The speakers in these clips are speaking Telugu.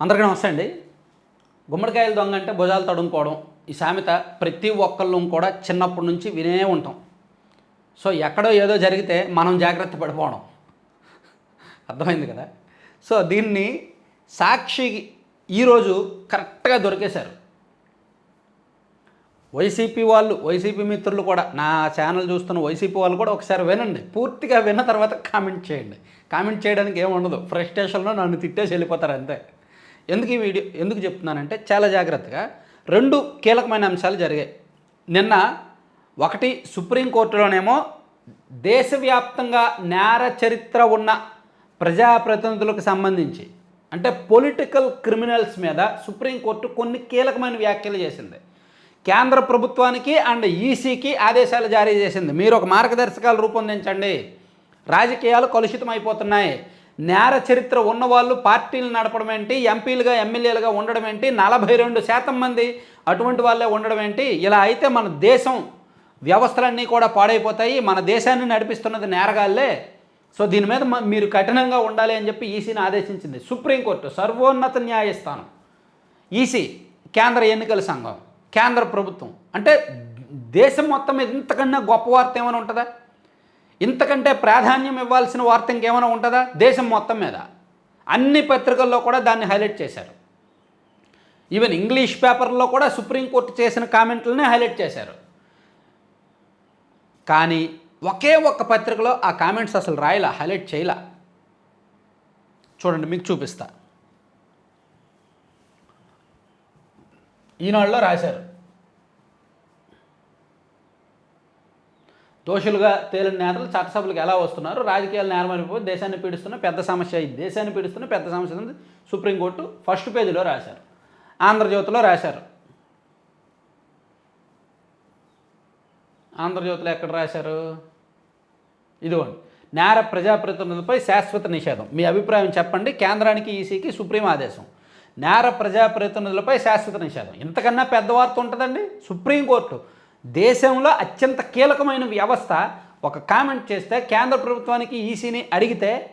అందరికీ నమస్తే అండి. గుమ్మడికాయల దొంగ అంటే భుజాలు తడుముకోవడం. ఈ సామెత ప్రతి ఒక్కళ్ళు కూడా చిన్నప్పటి నుంచి వినే ఉంటాం. సో ఎక్కడో ఏదో జరిగితే మనం జాగ్రత్త పడిపోవడం. అర్థమైంది కదా? సో దీన్ని సాక్షి ఈరోజు కరెక్ట్గా దొరికేశారు. వైసీపీ వాళ్ళు వైసీపీ మిత్రులు కూడా నా ఛానల్ చూస్తున్న వైసీపీ వాళ్ళు కూడా ఒకసారి వినండి. పూర్తిగా విన్న తర్వాత కామెంట్ చేయండి. కామెంట్ చేయడానికి ఏముండదు ఫ్రస్ట్రేషన్లో నన్ను తిట్టేసి వెళ్ళిపోతారు అంతే. ఎందుకు ఈ వీడియో ఎందుకు చెప్తున్నానంటే చాలా జాగ్రత్తగా రెండు కీలకమైన అంశాలు జరిగాయి. నిన్న ఒకటి సుప్రీంకోర్టులోనేమో దేశవ్యాప్తంగా నేర చరిత్ర ఉన్న ప్రజాప్రతినిధులకు సంబంధించి అంటే పొలిటికల్ క్రిమినల్స్ మీద సుప్రీంకోర్టు కొన్ని కీలకమైన వ్యాఖ్యలు చేసింది. కేంద్ర ప్రభుత్వానికి అండ్ ఈసీకి ఆదేశాలు జారీ చేసింది. మీరు ఒక మార్గదర్శకాలు రూపొందించండి. రాజకీయాలు కలుషితం అయిపోతున్నాయి నేర చరిత్ర ఉన్నవాళ్ళు పార్టీలు నడపడం ఏంటి? ఎంపీలుగా ఎమ్మెల్యేలుగా ఉండడం ఏంటి? నలభై రెండు శాతం మంది అటువంటి వాళ్ళే ఉండడం ఏంటి? ఇలా అయితే మన దేశం వ్యవస్థలన్నీ కూడా పాడైపోతాయి. మన దేశాన్ని నడిపిస్తున్నది నేరగాళ్ళే. సో దీని మీద మ- మీరు కఠినంగా ఉండాలి అని చెప్పి ఈసీని ఆదేశించింది సుప్రీంకోర్టు సర్వోన్నత న్యాయస్థానం. ఈసీ కేంద్ర ఎన్నికల సంఘం కేంద్ర ప్రభుత్వం. అంటే దేశం మొత్తం మీద ఇంతకన్నా గొప్ప వార్త ఏమైనా ఉంటుందా? ఇంతకంటే ప్రాధాన్యం ఇవ్వాల్సిన వార్త ఇంకేమైనా ఉంటుందా? దేశం మొత్తం మీద. అన్ని పత్రికల్లో కూడా దాన్ని హైలైట్ చేశారు. ఈవెన్ ఇంగ్లీష్ పేపర్లో కూడా సుప్రీంకోర్టు చేసిన కామెంట్లనే హైలైట్ చేశారు. కానీ ఒకే ఒక్క పత్రికలో ఆ కామెంట్స్ అసలు రాయలా హైలైట్ చేయలా? చూడండి మీకు చూపిస్తా. ఈనాడులో రాశారు. దోషులుగా తేలిన నేతలు చట్టసభలకు ఎలా వస్తున్నారు? రాజకీయాలు నేరమైపోయి దేశాన్ని పీడిస్తున్న పెద్ద సమస్య ఇది. దేశాన్ని పీడిస్తున్న పెద్ద సమస్య ఉంది సుప్రీంకోర్టు ఫస్ట్ పేజీలో రాశారు. ఆంధ్రజ్యోతిలో రాశారు. ఆంధ్రజ్యోతిలో ఎక్కడ రాశారు? ఇదిగోండి. నేర ప్రజాప్రతినిధులపై శాశ్వత నిషేధం. మీ అభిప్రాయం చెప్పండి. కేంద్రానికి ఈసీకి సుప్రీం ఆదేశం. నేర ప్రజాప్రతినిధులపై శాశ్వత నిషేధం. ఇంతకన్నా పెద్ద వార్త ఉంటుందండి. సుప్రీంకోర్టు దేశంలో అత్యంత కీలకమైన వ్యవస్థ ఒక కామెంట్ చేస్తే కేంద్ర ప్రభుత్వానికి ఈసీని అడిగితే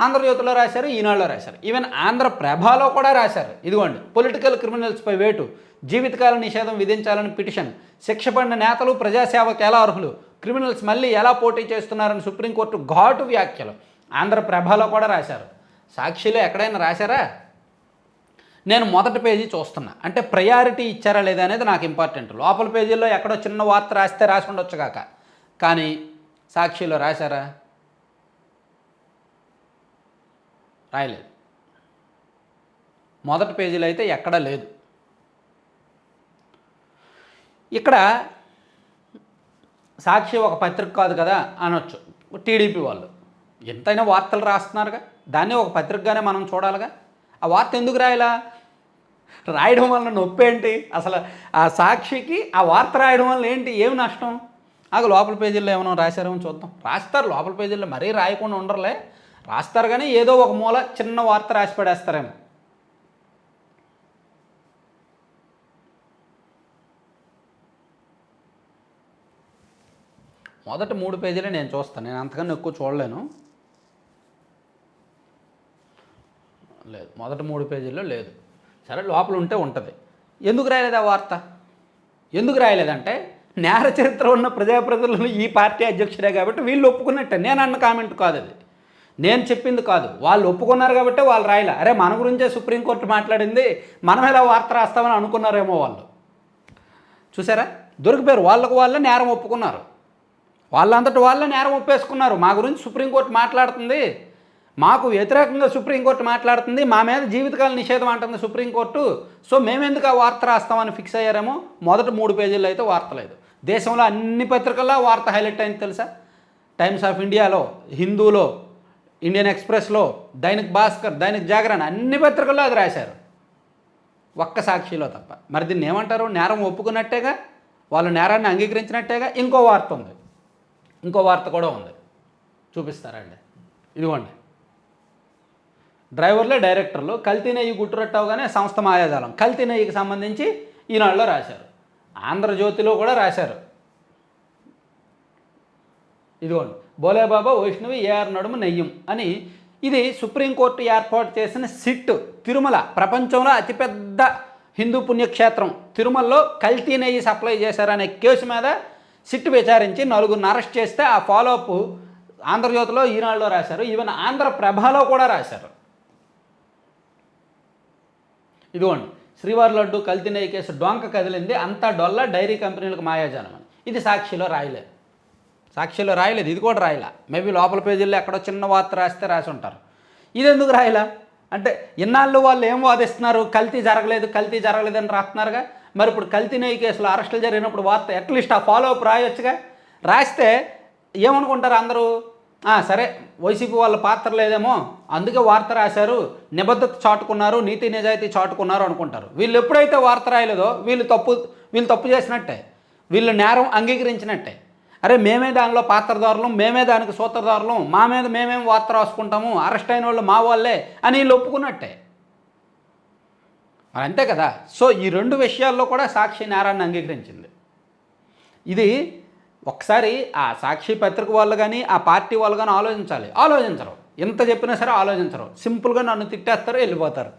ఆంధ్రజ్యోతిలో రాశారు ఈనాడులో రాశారు. ఈవెన్ ఆంధ్ర ప్రభాలో కూడా రాశారు. ఇదిగోండి పొలిటికల్ క్రిమినల్స్పై వేటు జీవితకాల నిషేధం విధించాలని పిటిషన్ శిక్ష పడిన నేతలు ప్రజాసేవకు ఎలా అర్హులు క్రిమినల్స్ మళ్ళీ ఎలా పోటీ చేస్తున్నారని సుప్రీంకోర్టు ఘాటు వ్యాఖ్యలు. ఆంధ్ర ప్రభాలో కూడా రాశారు. సాక్షిలో ఎక్కడైనా రాశారా? నేను మొదటి పేజీ చూస్తున్నా. అంటే ప్రయారిటీ ఇచ్చారా లేదా అనేది నాకు ఇంపార్టెంట్ లోపల పేజీల్లో ఎక్కడో చిన్న వార్త రాస్తే రాసి ఉండొచ్చు కాక. కానీ సాక్షిలో రాశారా? రాయలేదు. మొదటి పేజీలో అయితే ఎక్కడా లేదు. ఇక్కడ సాక్షి ఒక పత్రిక కాదు కదా అనొచ్చు. టీడీపీ వాళ్ళు. ఎంతైనా వార్తలు రాస్తున్నారుగా. దాన్ని ఒక పత్రికగానే మనం చూడాలిగా. ఆ వార్త ఎందుకు రాయాలా? రాయడం వలన నొప్పి ఏంటి? అసలు ఆ సాక్షికి ఆ వార్త రాయడం వల్ల ఏంటి? ఏం నష్టం? ఆగ లోపల పేజీల్లో ఏమైనా రాశారేమో చూద్దాం. రాస్తారు లోపల పేజీల్లో మరీ రాయకుండా ఉండరులే. రాస్తారు కానీ ఏదో ఒక మూల చిన్న వార్త రాసి పడేస్తారేమో. మొదటి మూడు పేజీలే నేను చూస్తాను. నేను అంతకన్నా ఎక్కువ చూడలేను. లేదు. మొదటి మూడు పేజీల్లో లేదు. సరే లోపల ఉంటే ఉంటుంది. ఎందుకు రాయలేదు ఆ వార్త? ఎందుకు రాయలేదంటే నేర చరిత్ర ఉన్న ప్రజాప్రతినిధులు ఈ పార్టీ అధ్యక్షుడే కాబట్టి వీళ్ళు ఒప్పుకున్నట్టే. నేను అన్న కామెంట్ కాదు అది. నేను చెప్పింది కాదు. వాళ్ళు ఒప్పుకున్నారు కాబట్టి వాళ్ళు రాయలే. అరే మన గురించే సుప్రీంకోర్టు మాట్లాడింది. మనం ఎలా వార్త రాస్తామని అనుకున్నారేమో వాళ్ళు. చూసారా? దొరికిపోయారు. వాళ్ళకు వాళ్ళే నేరం ఒప్పుకున్నారు. వాళ్ళంతటి వాళ్ళే నేరం ఒప్పేసుకున్నారు. మా గురించి సుప్రీంకోర్టు మాట్లాడుతుంది. మాకు వ్యతిరేకంగా సుప్రీంకోర్టు మాట్లాడుతుంది మా మీద జీవితకాల నిషేధం అంటుంది సుప్రీంకోర్టు. సో మేమెందుకు ఆ వార్త రాస్తామని ఫిక్స్ అయ్యారేమో? మొదటి మూడు పేజీల్లో అయితే వార్త లేదు. దేశంలో అన్ని పత్రికల్లో వార్త హైలైట్ అయింది తెలుసా? టైమ్స్ ఆఫ్ ఇండియాలో హిందూలో ఇండియన్ ఎక్స్ప్రెస్లో దైనిక్ భాస్కర్ దైనిక్ జాగరణ అన్ని పత్రికల్లో అది రాశారు. ఒక్క సాక్షిలో తప్ప. మరి దీన్ని ఏమంటారు? నేరం ఒప్పుకున్నట్టేగా? వాళ్ళు నేరాన్ని అంగీకరించినట్టేగా? ఇంకో వార్త ఉంది. ఇంకో వార్త కూడా ఉంది. చూపిస్తారండి ఇదిగోండి. డ్రైవర్లే డైరెక్టర్లు. కల్తీ నెయ్యి గుట్టురట్టవగానే సంస్థ మాయాజాలం. కల్తీ నెయ్యికి సంబంధించి ఈనాడులో రాశారు. ఆంధ్రజ్యోతిలో కూడా రాశారు. ఇదిగోండి. బోలేబాబా వైష్ణవి ఏఆర్ నడుము నెయ్యం అని ఇది సుప్రీంకోర్టు ఏర్పాటు చేసిన సిట్ తిరుమల. ప్రపంచంలో అతిపెద్ద హిందూ పుణ్యక్షేత్రం. తిరుమలలో కల్తీ నెయ్యి సప్లై చేశారనే కేసు మీద సిట్ విచారించి నలుగురిని అరెస్ట్ చేస్తే ఆ ఫాలోఅప్ ఆంధ్రజ్యోతిలో ఈనాడులో రాశారు. ఈవెన్ ఆంధ్రప్రభలో కూడా రాశారు. ఇదిగోండి శ్రీవారి లడ్డు కల్తీ నెయ్యి కేసు డొంక కదిలింది అంతా డొల్ల డైరీ కంపెనీలకు మాయాజాలం అని. ఇది సాక్షిలో రాయలేదు. సాక్షిలో రాయలేదు ఇది కూడా రాయలా. మేబీ లోపల పేజీల్లో ఎక్కడో చిన్న వార్త రాస్తే రాసి ఉంటారు. ఇది ఎందుకు రాయలా? అంటే ఇన్నాళ్ళు వాళ్ళు ఏం వాదిస్తున్నారు? కల్తీ జరగలేదు కల్తీ జరగలేదు అని రాస్తున్నారుగా? మరి ఇప్పుడు కల్తీ నెయ్యి కేసులో అరెస్టులు జరిగినప్పుడు వార్త అట్లీస్ట్ ఆ ఫాలో అప్ రాయొచ్చుగా? రాస్తే ఏమనుకుంటారు అందరూ? సరే వైసీపీ వాళ్ళ పాత్ర లేదేమో అందుకే వార్త రాశారు నిబద్ధత చాటుకున్నారు నీతి నిజాయితీ చాటుకున్నారు అనుకుంటారు. వీళ్ళు ఎప్పుడైతే వార్త రాయలేదో వీళ్ళు తప్పు వీళ్ళు తప్పు చేసినట్టే. వీళ్ళు నేరం అంగీకరించినట్టే. అరే మేమే దానిలో పాత్రదారులం మేమే దానికి సూత్రధారులం మా మీద మేమేం వార్త రాసుకుంటాము అరెస్ట్ అయిన వాళ్ళు మా వాళ్ళే అని వీళ్ళు ఒప్పుకున్నట్టే. మరి అంతే కదా? సో ఈ రెండు విషయాల్లో కూడా సాక్షి నేరాన్ని అంగీకరించింది. ఇది ఒకసారి ఆ సాక్షి పత్రిక వాళ్ళు కానీ ఆ పార్టీ వాళ్ళు కానీ ఆలోచించాలి. ఆలోచించరు. ఎంత చెప్పినా సరే ఆలోచించరు. సింపుల్గా నన్ను తిట్టేస్తారు వెళ్ళిపోతారు.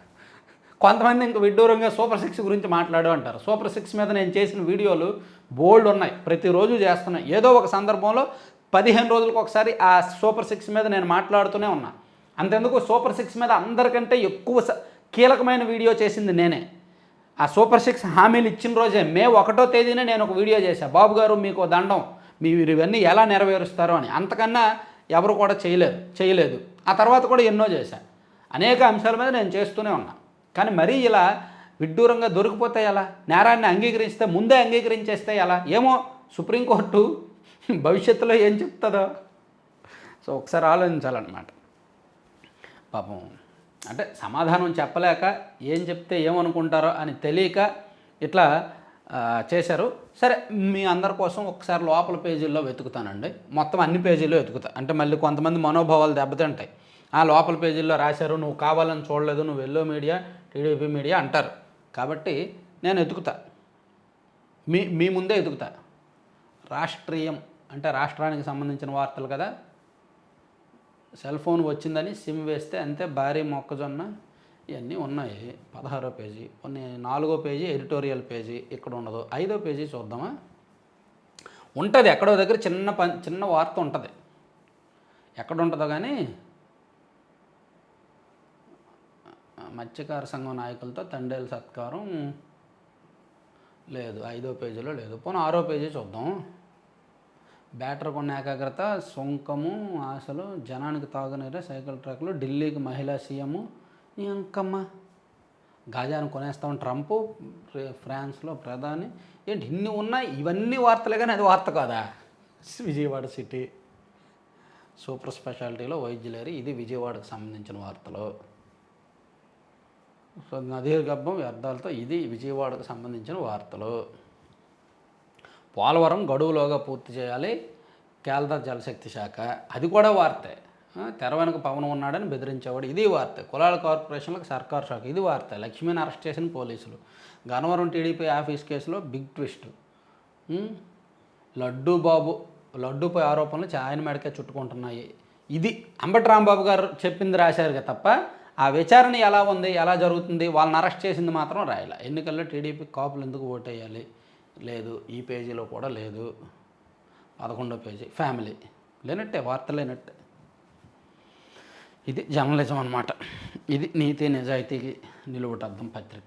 కొంతమంది ఇంక విడ్డూరంగా సూపర్ సిక్స్ గురించి మాట్లాడు అంటారు. సూపర్ సిక్స్ మీద నేను చేసిన వీడియోలు బోల్డ్ ఉన్నాయి. ప్రతిరోజు చేస్తున్నాయి ఏదో ఒక సందర్భంలో పదిహేను రోజులకు ఒకసారి ఆ సూపర్ సిక్స్ మీద నేను మాట్లాడుతూనే ఉన్నా. అంతెందుకు? సూపర్ సిక్స్ మీద అందరికంటే ఎక్కువ స- కీలకమైన వీడియో చేసింది నేనే. ఆ సూపర్ సిక్స్ హామీలు ఇచ్చిన రోజే మే ఒకటో తేదీనే నేను ఒక వీడియో చేశాను బాబు గారు మీకు దండం మీరు ఇవన్నీ ఎలా నెరవేరుస్తారో అని. అంతకన్నా ఎవరు కూడా చేయలేదు చేయలేదు. ఆ తర్వాత కూడా ఎన్నో చేశాను అనేక అంశాల మీద నేను చేస్తూనే ఉన్నా. కానీ మరీ ఇలా విడ్డూరంగా దొరికిపోతే ఎలా? నేరాన్ని అంగీకరిస్తే ముందే అంగీకరించేస్తే ఎలా? ఏమో సుప్రీంకోర్టు భవిష్యత్తులో ఏం చెప్తుందో. సో ఒకసారి ఆలోచించాలన్నమాట. పాపం అంటే సమాధానం చెప్పలేక ఏం చెప్తే ఏమనుకుంటారో అని తెలియక ఇట్లా చేశారు. సరే మీ అందరి కోసం ఒకసారి లోపల పేజీల్లో వెతుకుతానండి. మొత్తం అన్ని పేజీల్లో వెతుకుతా. అంటే మళ్ళీ కొంతమంది మనోభావాలు దెబ్బతింటాయి. ఆ లోపల పేజీల్లో రాశారు నువ్వు కావాలని చూడలేదు నువ్వు ఎల్లో మీడియా టీడీపీ మీడియా అంటారు. కాబట్టి నేను వెతుకుతా మీ మీ ముందే వెతుకుతా రాష్ట్రీయం అంటే రాష్ట్రానికి సంబంధించిన వార్తలు కదా. సెల్ ఫోన్ వచ్చిందని సిమ్ వేస్తే అంతే భారీ మొక్కజొన్న ఇవన్నీ ఉన్నాయి. పదహారో పేజీ. కొన్ని నాలుగో పేజీ ఎడిటోరియల్ పేజీ ఇక్కడ ఉండదు. ఐదో పేజీ చూద్దామా? ఉంటుంది. ఎక్కడో దగ్గర చిన్న ప చిన్న వార్త ఉంటుంది. ఎక్కడ ఉంటుందో కానీ మత్స్యకార సంఘం నాయకులతో తండేలు సత్కారం లేదు. ఐదో పేజీలో లేదు. పోనీ ఆరో పేజీ చూద్దాం. బ్యాటర్ కొన్న ఏకాగ్రత సొంకము ఆశలు జనానికి తాగునీరు సైకిల్ ట్రక్లు ఢిల్లీకి మహిళా సీఎం ఇంకమ్మ గాజాను కొనేస్తాం ట్రంప్ ఫ్రా- ఫ్రాన్స్లో ప్రధాని. ఏంటి ఇన్ని ఉన్నాయి? ఇవన్నీ వార్తలే కానీ అది వార్త కాదా? విజయవాడ సిటీ. సూపర్ స్పెషాలిటీలో వైద్యులేరు ఇది విజయవాడకు సంబంధించిన వార్తలు. సో నదీ గర్భం వ్యర్థాలతో ఇది విజయవాడకు సంబంధించిన వార్తలు. పోలవరం గడువులోగా పూర్తి చేయాలి. కేంద్ర జలశక్తి శాఖ అది కూడా వార్తే. తెర వెనుక పవన్ ఉన్నాడని బెదిరించేవాడు ఇది వార్త. కులాల కార్పొరేషన్లకు సర్కార్ షాక్ ఇది వార్త. లక్ష్మీని అరెస్ట్ చేసిన పోలీసులు. గన్నవరం టీడీపీ ఆఫీస్ కేసులో బిగ్ ట్విస్ట్. లడ్డూ బాబు లడ్డూపై ఆరోపణలు ఆయన మెడకే చుట్టుకుంటున్నాయి. ఇది అంబటి రాంబాబు గారు చెప్పింది రాశారు తప్ప ఆ విచారణ ఎలా ఉంది ఎలా జరుగుతుంది వాళ్ళని అరెస్ట్ చేసింది మాత్రం రాయాలి. ఎన్నికల్లో టీడీపీ కాపులు ఎందుకు ఓటేయాలి? లేదు ఈ పేజీలో కూడా లేదు. పదకొండో పేజీ. ఫ్యామిలీ. లేనట్టే వార్త లేనట్టే. ఇది జర్నలిజం అన్నమాట. ఇది నీతి నిజాయితీకి నిలువుటద్దం పత్రిక.